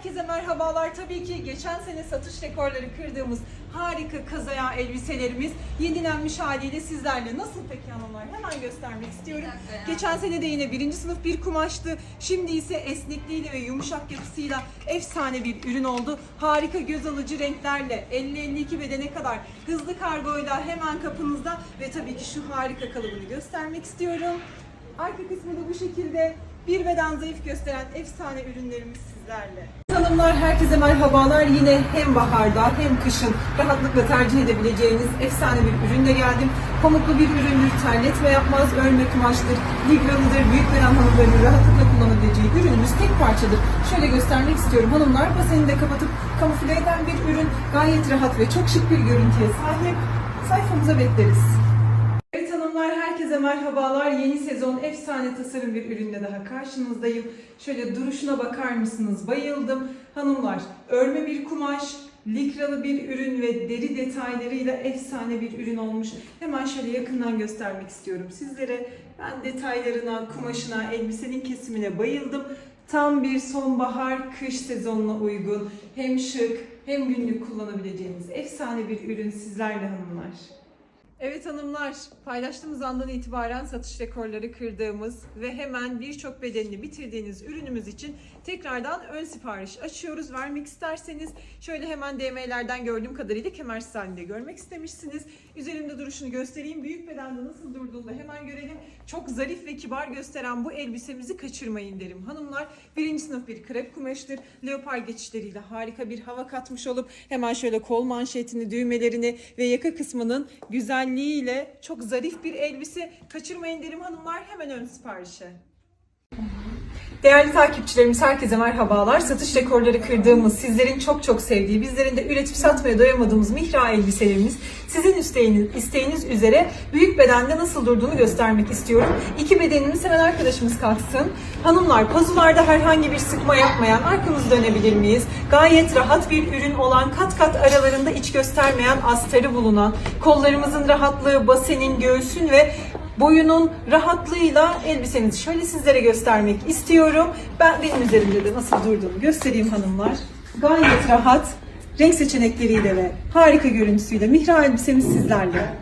herkese merhabalar. Tabii ki geçen sene satış rekorları kırdığımız harika kazaya elbiselerimiz yenilenmiş haliyle sizlerle. Nasıl peki hanımlar? Hemen göstermek istiyorum. Geçen sene de yine birinci sınıf bir kumaştı. Şimdi ise esnekliğiyle ve yumuşak yapısıyla efsane bir ürün oldu. Harika göz alıcı renklerle 50-52 bedene kadar hızlı kargoyla hemen kapınızda ve tabii ki şu harika kalıbını göstermek istiyorum. Arka kısmı da bu şekilde bir beden zayıf gösteren efsane ürünlerimiz sizlerle. Hanımlar herkese merhabalar. Yine hem baharda hem kışın rahatlıkla tercih edebileceğiniz efsane bir ürünle geldim. Pamuklu bir üründür, terletme yapmaz, örme kumaştır, ligralıdır, büyük beden hanımlarının rahatlıkla kullanabileceği ürünümüz tek parçadır. Şöyle göstermek istiyorum hanımlar. Basenini de kapatıp kamufle eden bir ürün. Gayet rahat ve çok şık bir görüntüye sahip. Sayfamıza bekleriz. Merhabalar. Yeni sezon efsane tasarım bir ürünle daha karşınızdayım. Şöyle duruşuna bakar mısınız? Bayıldım. Hanımlar örme bir kumaş, likralı bir ürün ve deri detaylarıyla efsane bir ürün olmuş. Hemen şöyle yakından göstermek istiyorum sizlere. Ben detaylarına, kumaşına, elbisenin kesimine bayıldım. Tam bir sonbahar kış sezonuna uygun hem şık hem günlük kullanabileceğiniz efsane bir ürün sizlerle hanımlar. Evet hanımlar, paylaştığımız andan itibaren satış rekorları kırdığımız ve hemen birçok bedenini bitirdiğiniz ürünümüz için tekrardan ön sipariş açıyoruz. Vermek isterseniz şöyle hemen DM'lerden gördüğüm kadarıyla kemersiz halinde görmek istemişsiniz. Üzerimde duruşunu göstereyim. Büyük bedende nasıl durduğunu da hemen görelim. Çok zarif ve kibar gösteren bu elbisemizi kaçırmayın derim. Hanımlar birinci sınıf bir krep kumaştır. Leopar geçişleriyle harika bir hava katmış olup hemen şöyle kol manşetini, düğmelerini ve yaka kısmının güzelliğiyle çok zarif bir elbise. Kaçırmayın derim hanımlar. Hemen ön siparişe. Değerli takipçilerimiz herkese merhabalar. Satış rekorları kırdığımız, sizlerin çok çok sevdiği, bizlerin de üretip satmaya doyamadığımız mihra elbiselerimiz sizin isteğiniz, isteğiniz üzere büyük bedende nasıl durduğunu göstermek istiyorum. İki bedenimiz hemen arkadaşımız kalksın. Hanımlar pazularda herhangi bir sıkma yapmayan arkamızı dönebilir miyiz? Gayet rahat bir ürün olan kat kat aralarında iç göstermeyen astarı bulunan kollarımızın rahatlığı, basenin, göğsün ve boyunun rahatlığıyla elbisemizi şöyle sizlere göstermek istiyorum. Ben benim üzerimde de nasıl durduğunu göstereyim hanımlar. Gayet rahat renk seçenekleriyle ve harika görüntüsüyle mihra elbisemiz sizlerle.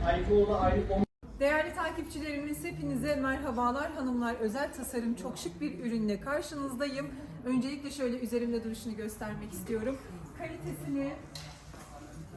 Değerli takipçilerimiz hepinize merhabalar hanımlar. Özel tasarım çok şık bir ürünle karşınızdayım. Öncelikle şöyle üzerimde duruşunu göstermek istiyorum. Kalitesini,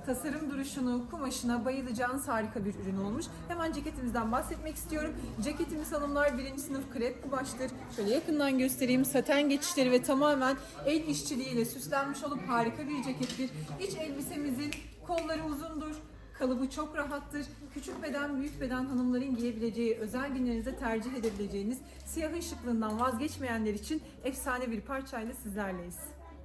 tasarım duruşunu, kumaşına bayılacağınız harika bir ürün olmuş. Hemen ceketimizden bahsetmek istiyorum. Ceketimiz hanımlar birinci sınıf krep kumaştır. Şöyle yakından göstereyim. Saten geçişleri ve tamamen el işçiliğiyle süslenmiş olup harika bir cekettir. İç elbisemizin kolları uzundur. Kalıbı çok rahattır. Küçük beden, büyük beden hanımların giyebileceği, özel günlerinizde tercih edebileceğiniz siyahın şıklığından vazgeçmeyenler için efsane bir parçayla sizlerleyiz.